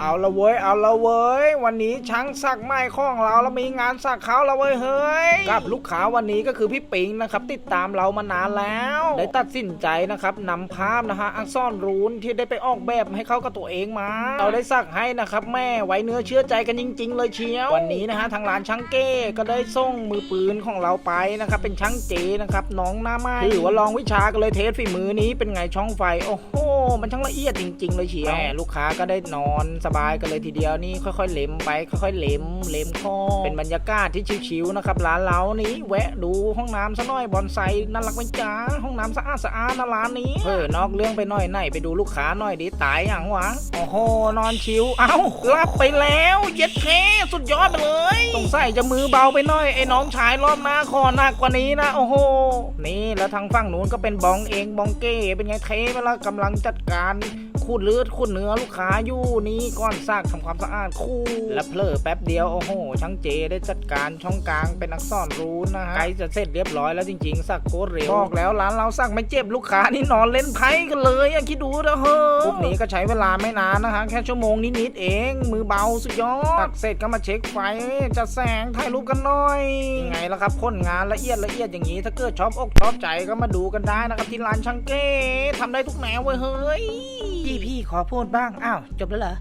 เอาละเว้ย เอาละเว้ย วันนี้ช่างสักไม้ของเราแล้วมีงานสักเขาละเว้ยเฮ้ย กับลูกค้าวันนี้ก็คือพี่ปิงนะครับ ติดตามเรามานานแล้ว ได้ตัดสินใจนะครับนำภาพนะฮะอักษรรูนที่ได้ไปออกแบบให้เข้ากับตัวเองมา เราได้สักให้นะครับแม่ไว้เนื้อเชื่อใจกันจริง ๆ เลยเชียว วันนี้นะฮะทางร้านช่างเก้ก็ได้ส่งมือปืนของเราไปนะครับเป็นช่างเจนะครับน้องหน้าไม้ถือว่าลองวิชากันเลยเทสฝีมือนี้เป็นไงช่องไฟโอ้โหมันช่างละเอียดจริง ๆ เลยเชียวแม่ลูกค้าก็ได้นอนสบายกันเลยทีเดียวนี่ค่อยๆเล็มไปค่อยๆเล็มเล็มคอเป็นบรรยากาศที่ชิวๆนะครับร้านเรานี้แวะดูห้องน้ำซะหน่อยบอนไซน่ารักไหมจ้าห้องน้ำสะอาดสะอาดนะร้านนี้เออนอกเรื่องไปหน่อยไหนไปดูลูกค้าหน่อยดิตายอย่างวะโอ้โหนอนชิวเอ้ารับไปแล้วเย็ดเท่สุดยอดไปเลย สงสัยจะมือเบาไปหน่อยไอ้น้องชายรอบหน้าคอหนักกว่านี้นะโอ้โหนี่แล้วทางฝั่งนู้นก็เป็นบองเองบองเก้เป็นไงเทไปแล้วกำลังจัดการขูดเลือดขูดเนื้อลูกค้าอยู่นี่ก้อนซากทำความสะอาดคู่ แล้วเพลอแป๊บเดียวโอ้โหช่างเจได้จัดการช่องกลางเป็นอักษรรูนนะฮะใกล้จะเสร็จเรียบร้อยแล้วจริงๆสักโคตรเร็วบอกแล้วร้านเราสักไม่เจ็บลูกค้านี่นอนเล่นไพ่กันเลยอะคิดดูนะเฮ้ยพวกนี้ก็ใช้เวลาไม่นานนะฮะแค่ชั่วโมงนิดๆเอง มือเบาสุดยอดตักเสร็จก็มาเช็คไฟจัดแสงถ่ายรูปกันหน่อยยังไงล่ะครับพ่นงานละเอียดละเอียดอย่างนี้ถ้าเกิดชอบอกชอบใจก็มาดูกันได้นะครับที่ร้านช่างเก้ทำได้ทุกแนวเว้ยเฮ้ยพี่พี่ขอพูดบ้างอ้าวจบแล้วเหรอ